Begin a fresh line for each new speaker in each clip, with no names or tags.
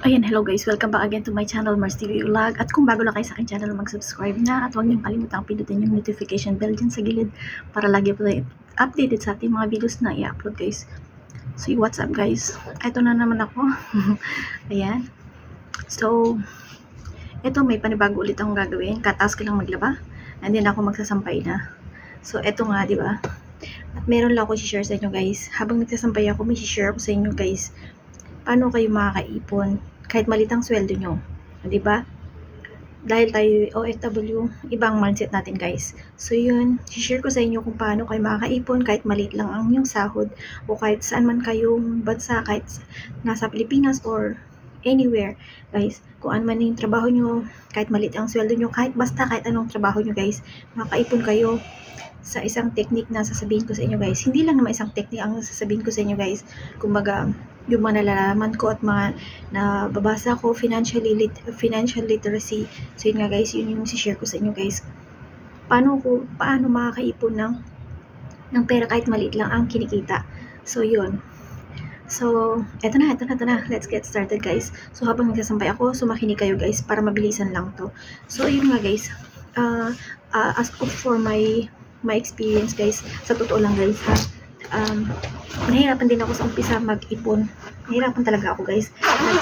Ayan, hello guys. Welcome back again to my channel, Mars TV Vlog. At kung bago lang kayo sa akin channel, mag-subscribe na. At huwag niyong kalimutang pindutin yung notification bell dyan sa gilid para lagi po tayo updated sa ating mga videos na i-upload guys. So, what's up guys? Ito na naman ako. Ayan. So, ito may panibago ulit akong gagawin. Kataas ko lang maglaba. And then ako magsasampay na. So, ito nga, di ba? At meron lang ako share sa inyo guys. Habang nagsasampay ako, may share ko sa inyo guys paano kayo makakaipon kahit malitang sweldo nyo. Di ba? Dahil tayo OFW, ibang mindset natin guys. So yun, share ko sa inyo kung paano kayo makakaipon kahit maliit lang ang inyong sahod o kahit saan man kayong bansa, kahit nasa Pilipinas or anywhere guys. Kung ano man yung trabaho nyo, kahit maliit ang sweldo nyo, kahit basta kahit anong trabaho nyo guys, makakaipon kayo sa isang technique na sasabihin ko sa inyo guys. Hindi lang naman isang technique ang sasabihin ko sa inyo guys. Kumbaga, yung mga nalalaman ko at mga nababasa ko financially lit financial literacy. So yun nga guys, yun yung si-share ko sa inyo guys. Paano ko paano makakaipon ng ng pera kahit maliit lang ang kinikita. So yun. So, eto na, eto na, eto na. Let's get started guys. So habang nagsasampay ako, sumakinig kayo guys para mabilisan lang to. So yun nga guys. Uh, uh, as of for my my experience guys, sa totoo lang guys ha. Um, nahirapan din ako sa umpisa mag-ipon. Nahirapan talaga ako guys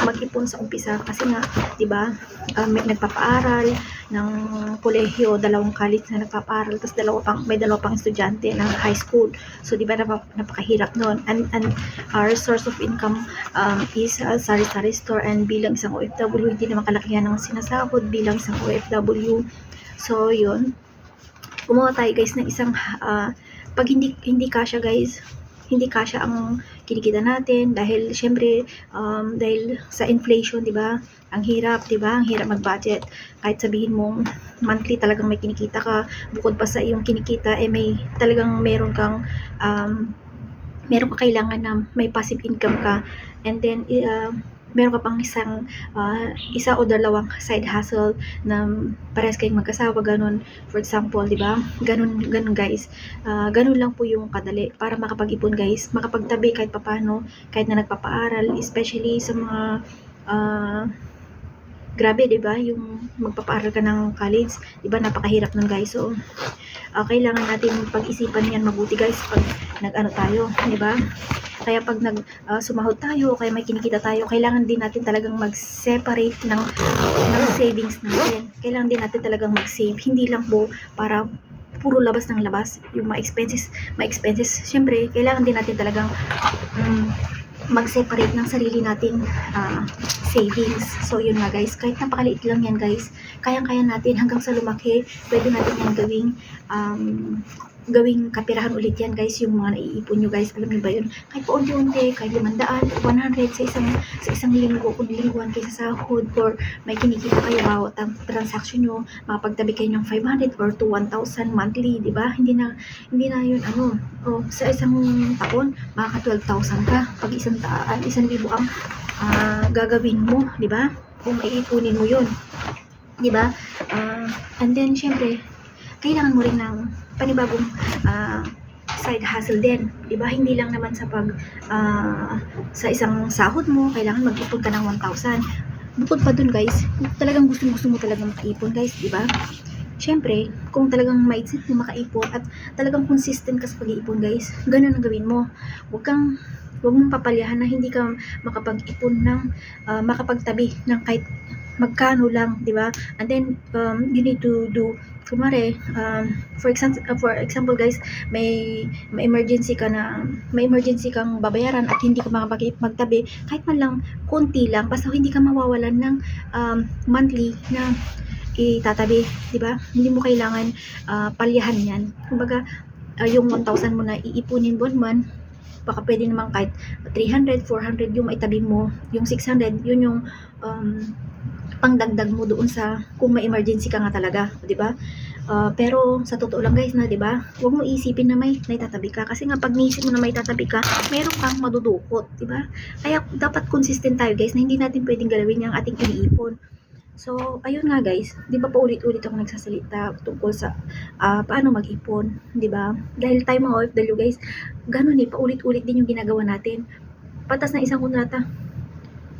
mag-ipon sa umpisa kasi nga, 'di ba? Um, may nagpapaaral ng kolehiyo, dalawang college na nagpapaaral, tapos dalawa pang may dalawa pang estudyante ng high school. So 'di ba napa, napakahirap noon. And and our source of income um, is uh, sari-sari store and bilang isang OFW, hindi naman kalakihan ng sinasahod bilang isang OFW. So 'yun. Gumawa tayo guys ng isang uh, pag hindi hindi kasya guys, hindi kasya ang kinikita natin dahil syempre um, dahil sa inflation, 'di ba? Ang hirap, 'di ba? Ang hirap mag-budget. Kahit sabihin mong monthly talagang may kinikita ka, bukod pa sa iyong kinikita eh may talagang meron kang um, meron ka kailangan na may passive income ka and then uh, meron ka pang isang uh, isa o dalawang side hustle na parehas kayong magkasawa ganun. For example di ba? Ganun ganun guys. Uh, ganun lang po yung kadali para makapag-ipon guys. Makapagtabi kahit papano kahit na nagpapaaral especially sa mga uh, grabe 'di ba? Yung magpapaaral ka ng college 'di ba? Napakahirap nun guys. So uh, kailangan natin pag-isipan yan mabuti guys pag nag-ano tayo 'di ba kaya pag nag uh, sumahod tayo, kaya may kinikita tayo, kailangan din natin talagang mag-separate ng, ng savings natin. Kailangan din natin talagang mag-save. Hindi lang po para puro labas ng labas. Yung mga expenses, mga expenses, syempre, kailangan din natin talagang um, mag-separate ng sarili nating uh, savings. So, yun nga guys. Kahit napakaliit lang yan guys, kayang-kaya natin hanggang sa lumaki, pwede natin yan gawing um, gawing kapirahan ulit yan guys yung mga naiipon nyo guys. Alam niyo ba yun? Kahit paunti-unti kahit 500 100 sa isang sa isang linggo kung lingguan kayo sa sahod or may kinikita kayo bawat ang transaction nyo makapagtabi kayo ng 500 or to 1,000 monthly di ba? Hindi na hindi na yun ano oh, sa isang taon makaka 12,000 ka. Pag isang taan isang libo ang uh, gagawin mo di ba? Kung maiipunin mo yun di ba? Uh, and then syempre kailangan mo rin ng panibagong uh, side hustle din. 'Di ba? Hindi lang naman sa pag uh, sa isang sahod mo, kailangan mag-ipon ka ng 1,000. Bukod pa dun, guys, kung talagang gusto-gusto mo talagang makaipon, guys, 'di ba? Siyempre, kung talagang maisip mo makaipon at talagang consistent ka sa pag-iipon, guys, ganun ang gawin mo. Huwag kang huwag mong papalyahan na hindi ka makapag-ipon ng uh, makapagtabi ng kahit magkano lang, 'di ba? And then um, you need to do kumare um, for example uh, for example guys, may may emergency ka na may emergency kang babayaran at hindi ka makapag magtabi kahit man lang konti lang basta hindi ka mawawalan ng um, monthly na itatabi, 'di ba? Hindi mo kailangan uh, palyahan 'yan. Kumbaga uh, yung 1,000 mo na iipunin buwan-buwan, baka pwede naman kahit 300, 400 yung maitabi mo, yung 600, yun yung um, pangdagdag mo doon sa kung may emergency ka nga talaga, 'di ba? Uh, pero sa totoo lang guys na, 'di ba? Huwag mo isipin na may naitatabi ka kasi nga pag niisip mo na may tatabi ka, meron kang madudukot, 'di ba? Kaya dapat consistent tayo guys na hindi natin pwedeng galawin yung ating iniipon. So, ayun nga guys, 'di ba paulit-ulit ako nagsasalita tungkol sa uh, paano mag-ipon, 'di ba? Dahil tayo mga OFW guys, ganun eh, paulit-ulit din yung ginagawa natin. Patas na isang kontrata,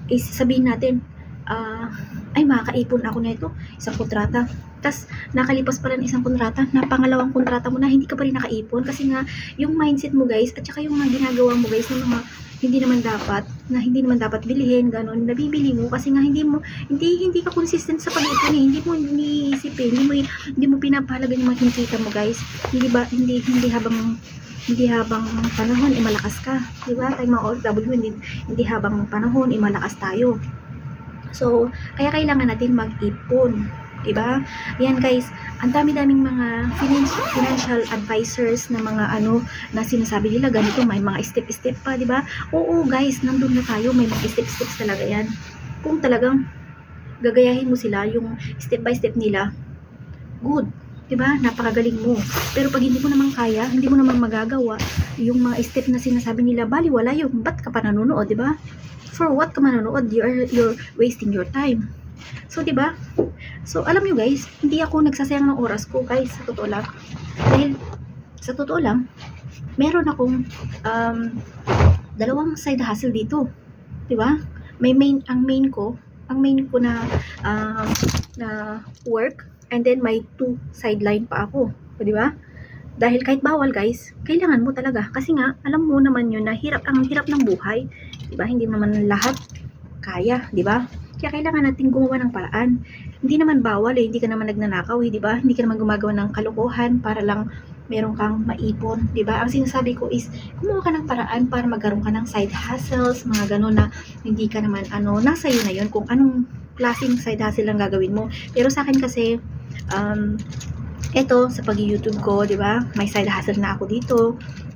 is sabihin natin, ah, ay makakaipon ako na ito, isang kontrata. Tapos nakalipas pala ng isang kontrata, na pangalawang kontrata mo na, hindi ka pa rin nakaipon. Kasi nga, yung mindset mo guys, at saka yung mga ginagawa mo guys, ng mga hindi naman dapat, na hindi naman dapat bilihin, ganun, nabibili mo kasi nga hindi mo, hindi hindi ka consistent sa pag-ipon eh. Hindi mo iniisipin, hindi mo, hindi mo pinapahalagan yung mga kinikita mo guys. Hindi ba, hindi, hindi habang hindi habang panahon, eh, malakas ka. Di ba? Tayo mga OFW, hindi, hindi habang panahon, eh, malakas tayo. So, kaya kailangan natin mag-ipon. Diba? Yan guys, ang dami-daming mga financial, advisors na mga ano na sinasabi nila ganito, may mga step-step pa, di ba? Oo guys, nandun na tayo, may mga step-steps talaga yan. Kung talagang gagayahin mo sila, yung step by step nila, good. 'di ba? Napakagaling mo. Pero pag hindi mo naman kaya, hindi mo naman magagawa yung mga step na sinasabi nila, bali wala yun. Ba't ka pa nanonood, 'di ba? For what ka manonood? You're you're wasting your time. So, 'di ba? So, alam nyo guys, hindi ako nagsasayang ng oras ko, guys, sa totoo lang. Dahil sa totoo lang, meron akong um, dalawang side hustle dito. 'Di ba? May main ang main ko, ang main ko na um, na work and then may two sideline pa ako. Di ba? Dahil kahit bawal guys, kailangan mo talaga. Kasi nga, alam mo naman yun na hirap, ang hirap ng buhay. Di ba? Hindi naman lahat kaya, di ba? Kaya kailangan natin gumawa ng paraan. Hindi naman bawal eh, hindi ka naman nagnanakaw eh, di ba? Hindi ka naman gumagawa ng kalokohan para lang meron kang maipon, di ba? Ang sinasabi ko is, gumawa ka ng paraan para magkaroon ka ng side hustles, mga gano'n na hindi ka naman, ano, nasa iyo na yun kung anong klaseng side hustle ang gagawin mo. Pero sa akin kasi, um, eto, sa pag-YouTube ko, di ba? May side hustle na ako dito,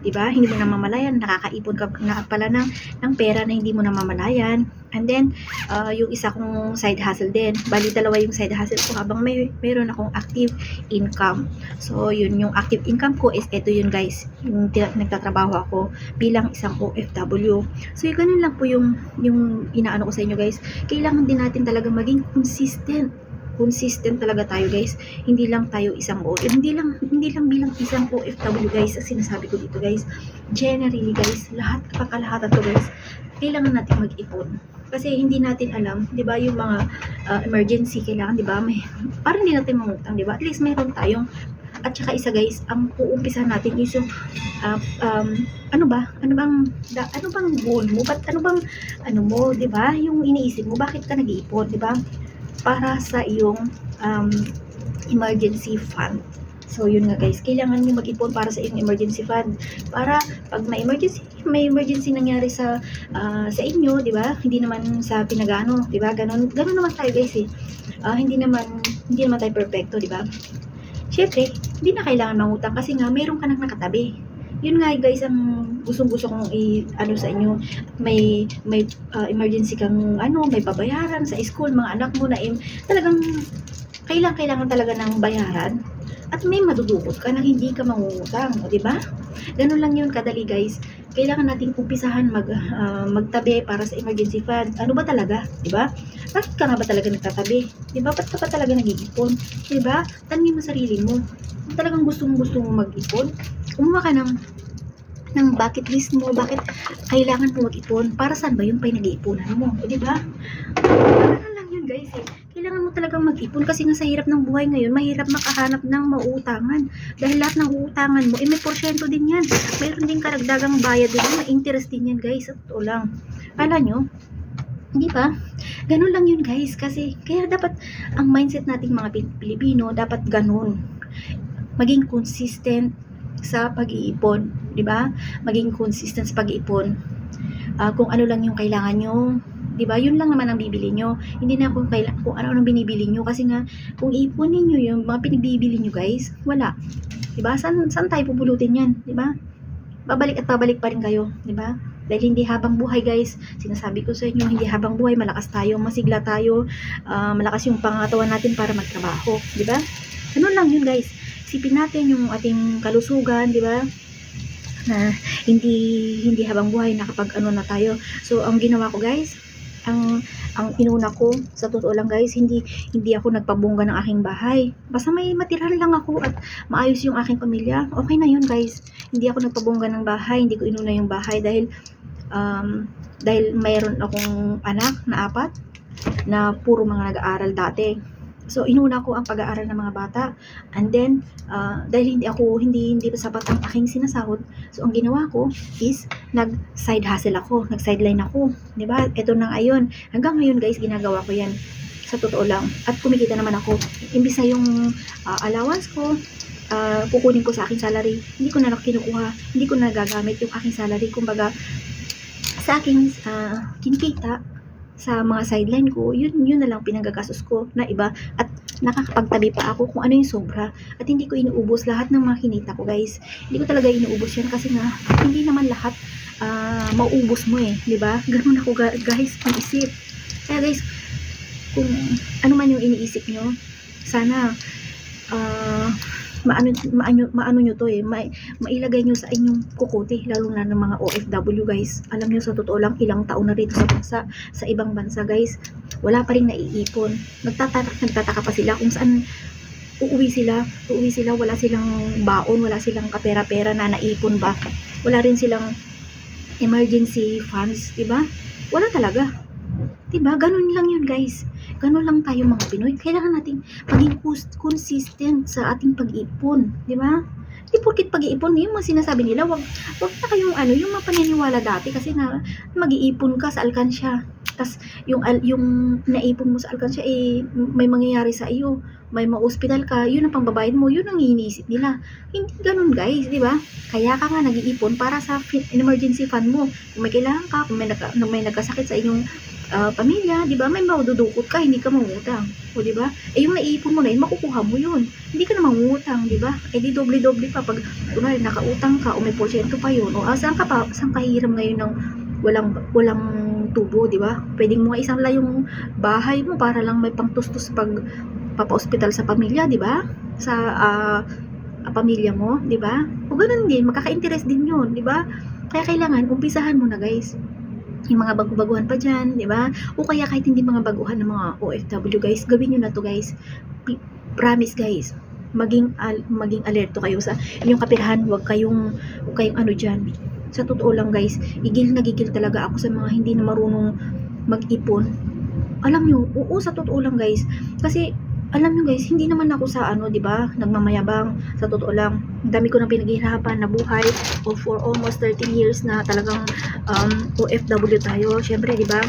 di ba? Hindi mo namamalayan, nakakaipon ka na pala ng, ng pera na hindi mo namamalayan. And then, uh, yung isa kong side hustle din. Bali, dalawa yung side hustle ko habang may meron akong active income. So, yun, yung active income ko is eto yun guys. Yung nagtatrabaho ako bilang isang OFW. So, yung ganun lang po yung, yung inaano ko sa inyo guys. Kailangan din natin talaga maging consistent consistent talaga tayo guys. Hindi lang tayo isang O hindi lang hindi lang bilang isang OFW guys ang sinasabi ko dito guys. Generally guys lahat kakalahatan to guys kailangan natin mag-ipon. Kasi hindi natin alam 'di ba yung mga uh, emergency kailangan 'di ba? May para hindi natin mangutang 'di ba? At least meron tayong at saka isa guys ang uumpisahan natin is yung uh, um, ano ba? Ano bang da, ano bang goal mo? Ba't ano bang ano mo 'di ba? Yung iniisip mo bakit ka nag-iipon 'di ba para sa iyong um, emergency fund. So, yun nga guys, kailangan nyo mag-ipon para sa iyong emergency fund. Para pag may emergency, may emergency nangyari sa uh, sa inyo, di ba? Hindi naman sa pinagano, di ba? Ganon, ganon naman tayo guys eh. Uh, hindi naman, hindi naman tayo perfecto, di ba? Siyempre, hindi na kailangan mangutang kasi nga meron ka nang nakatabi yun nga guys ang gustong gusto kong i ano sa inyo may may uh, emergency kang ano may babayaran sa school mga anak mo na im, talagang kailangan kailangan talaga ng bayaran at may madudukot ka na hindi ka mangungutang, di ba? Ganun lang yun kadali, guys. Kailangan nating umpisahan mag uh, magtabi para sa emergency fund. Ano ba talaga, ba? Bakit ka nga ba talaga nagtatabi? Ba? Ba't ka pa talaga nag-iipon? Ba? Tanungin mo sarili mo. Kung talagang gusto mo gusto mo mag-ipon, umuha ka ng ng bucket list mo, bakit kailangan mo mag-ipon, para saan ba yung pinag-iipunan mo, o, di ba? Guys eh. Kailangan mo talagang mag-ipon kasi nga sa hirap ng buhay ngayon, mahirap makahanap ng mauutangan. Dahil lahat ng uutangan mo, eh may porsyento din yan. Mayroon din karagdagang bayad din, may interest din yan guys, at totoo lang. Kala nyo, hindi ba? Ganun lang yun guys, kasi kaya dapat ang mindset nating mga Pilipino, dapat ganun. Maging consistent sa pag-iipon, 'di ba? Maging consistent sa pag-iipon. Uh, kung ano lang yung kailangan nyo, 'di ba? Yun lang naman ang bibili nyo. Hindi na kung kailan kung ano ang binibili nyo kasi nga kung iipunin niyo yung mga pinagbibili nyo, guys, wala. 'Di ba? San saan tayo pupulutin 'yan, 'di ba? Babalik at babalik pa rin kayo, 'di ba? Dahil hindi habang buhay guys, sinasabi ko sa inyo, hindi habang buhay, malakas tayo, masigla tayo, uh, malakas yung pangatawan natin para magtrabaho, di ba? Ganun lang yun guys isipin natin yung ating kalusugan, di ba? Na hindi hindi habang buhay nakapag ano na tayo. So ang ginawa ko guys, ang ang inuna ko sa totoo lang guys, hindi hindi ako nagpabungga ng aking bahay. Basta may matirahan lang ako at maayos yung aking pamilya. Okay na yun guys. Hindi ako nagpabungga ng bahay, hindi ko inuna yung bahay dahil um, dahil mayroon akong anak na apat na puro mga nag-aaral dati. So, inuna ko ang pag-aaral ng mga bata. And then, ah, dahil hindi ako, hindi, hindi pa sapat ang aking sinasahod, so, ang ginawa ko is, nag-side hustle ako, nag-sideline ako. 'di ba Ito na ngayon. Hanggang ngayon, guys, ginagawa ko yan. Sa totoo lang. At kumikita naman ako. Imbis na yung ah, allowance ko, ah, kukunin ko sa aking salary, hindi ko na kinukuha, hindi ko na nagagamit yung aking salary. Kumbaga, sa aking ah, kinikita, sa mga sideline ko, yun, yun na lang pinagagastos ko na iba. At nakakapagtabi pa ako kung ano yung sobra. At hindi ko inuubos lahat ng mga kinita ko guys. Hindi ko talaga inuubos yan kasi nga hindi naman lahat ah, mauubos mo eh di ba? Ganun ako guys ang isip. Kaya guys kung ano man yung iniisip nyo sana ah, maano, maano, maano nyo to eh, ma, mailagay nyo sa inyong kukuti, lalo na ng mga OFW guys. Alam nyo sa totoo lang, ilang taon na rito sa bansa, sa ibang bansa guys, wala pa rin naiipon. Nagtataka, nagtataka pa sila kung saan uuwi sila, uuwi sila, wala silang baon, wala silang kapera-pera na naipon ba. Wala rin silang emergency funds, di ba? Wala talaga. Di ba? Ganun lang yun guys. Ganun lang tayo mga Pinoy. Kailangan nating maging cons- consistent sa ating pag-ipon, di ba? Di porkit pag-iipon, yung mga sinasabi nila, wag, wag na kayong ano, yung mga paniniwala dati kasi na mag-iipon ka sa alkansya. tas yung, yung naipon mo sa alkansya, eh, may mangyayari sa iyo. May ma-hospital ka, yun ang pangbabayad mo, yun ang iniisip nila. Hindi ganun guys, di ba? Kaya ka nga nag-iipon para sa emergency fund mo. Kung may kailangan ka, kung may, nagka, may nagkasakit sa inyong ah, pamilya, di ba? May maududukot ka, hindi ka mangutang. O di ba? Eh yung naiipon mo na yun, makukuha mo yun. Hindi ka na mangutang, di ba? Eh di doble-doble pa pag kunwari nakautang ka o may porsyento pa yun. O ah, saan ka pa, saan ka ngayon ng walang walang tubo, di ba? Pwedeng mo nga isang lang yung bahay mo para lang may pangtustos pag papa-hospital sa pamilya, di ba? Sa ah, pamilya mo, di ba? O ganun din, makaka-interest din yun, di ba? Kaya kailangan, umpisahan mo na guys yung mga bago-baguhan pa dyan, di ba? O kaya kahit hindi mga baguhan ng mga OFW guys, gawin nyo na to guys. Promise guys, maging al- maging alerto kayo sa inyong kapirahan, huwag kayong huwag kayong ano diyan. Sa totoo lang guys, igil na gigil talaga ako sa mga hindi na marunong mag-ipon. Alam nyo, oo sa totoo lang guys. Kasi alam nyo guys, hindi naman ako sa ano, di ba? Nagmamayabang. Sa totoo lang, ang dami ko nang pinaghihirapan na buhay o for almost 13 years na talagang um, OFW tayo. Syempre, di ba?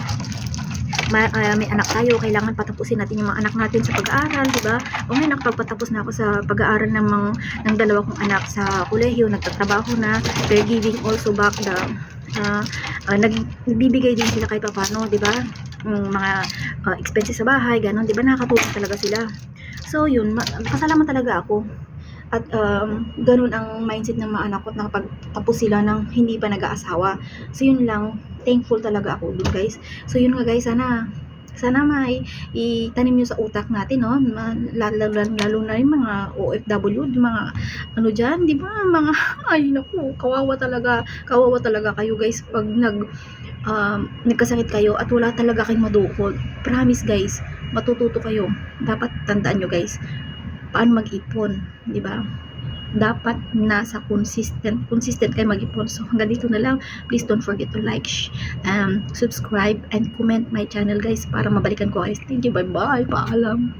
Ma- ah, may anak tayo, kailangan patapusin natin yung mga anak natin sa pag-aaral, di ba? O ngayon, nakapagpatapos na ako sa pag-aaral ng, mga, ng dalawa kong anak sa kolehiyo, nagtatrabaho na, they're giving also back the, uh, uh, nag, nagbibigay din sila kahit paano, di ba? Yung mga uh, expenses sa bahay, ganun, di ba? Nakakatulong talaga sila. So, yun, ma- pasalamat talaga ako. At um, ganun ang mindset ng mga anak ko na nakapagtapos sila ng hindi pa nag-aasawa. So, yun lang, thankful talaga ako dun guys. So yun nga guys, sana sana may itanim nyo sa utak natin, no? Lalo, lalo, lalo na yung mga OFW, mga ano dyan, di ba? Mga, ay naku, kawawa talaga, kawawa talaga kayo guys pag nag, um, nagkasakit kayo at wala talaga kayong madukot. Promise guys, matututo kayo. Dapat tandaan nyo guys, paano mag-ipon, di ba? dapat nasa consistent consistent kayo mag-ipon so hanggang dito na lang please don't forget to like um, subscribe and comment my channel guys para mabalikan ko guys thank you bye bye paalam